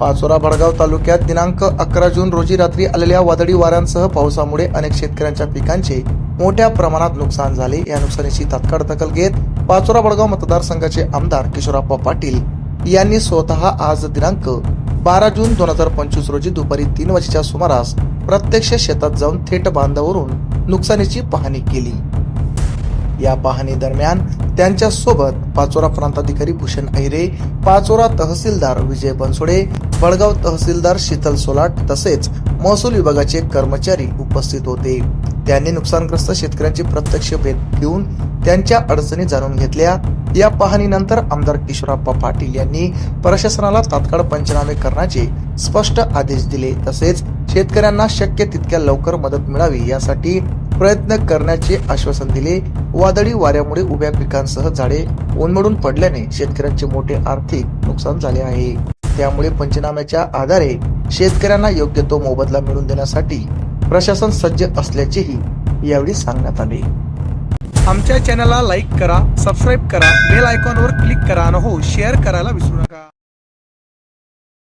पाचोरा भडगाव तालुक्यात दिनांक अकरा जून रोजी रात्री आलेल्या वादळी वाऱ्यांसह पावसामुळे अनेक शेतकऱ्यांच्या पिकांचे मोठ्या प्रमाणात नुकसान झाले. या नुकसानीची तात्काळ दखल घेत पाचोरा भडगाव मतदारसंघाचे आमदार किशोरप्पा पाटील यांनी स्वतः आज दिनांक बारा जून दोन हजार पंचवीस रोजी दुपारी तीन वाजेच्या सुमारास प्रत्यक्ष शेतात जाऊन थेट बांधावरून नुकसानीची पाहणी केली. या पाहणी दरम्यान त्यांच्यासोबत पाचोरा प्रांताधिकारी भूषण अहिरे पाचोरा तहसीलदार विजय बनसोडे बळगाव तहसीलदार शीतल सोलाट तसेच महसूल विभागाचे कर्मचारी उपस्थित होते. त्यांनी नुकसानग्रस्त शेतकऱ्यांची प्रत्यक्ष भेट घेऊन त्यांच्या अडचणी जाणून घेतल्या. या पाहणीनंतर आमदार किशोरप्पा पाटील यांनी प्रशासनाला तात्काळ पंचनामे करण्याचे स्पष्ट आदेश दिले. तसेच शेतकऱ्यांना शक्य तितक्या लवकर मदत मिळावी यासाठी प्रयत्न करण्याचे आश्वासन दिले. वादळी वाऱ्यामुळे उभ्या पिकांसह झाडे ओनमडून पडल्याने शेतकऱ्यांचे मोठे आर्थिक नुकसान झाले आहे. त्यामुळे पंचनाम्याच्या आधारे शेतकऱ्यांना योग्य तो मोबदला मिळवून देण्यासाठी प्रशासन सज्ज असल्याचेही यावेळी सांगण्यात आले. आमच्या चॅनलला लाईक करा सबस्क्राईब करा बेल आयकॉनवर क्लिक करा आणि हो शेअर करायला विसरू नका.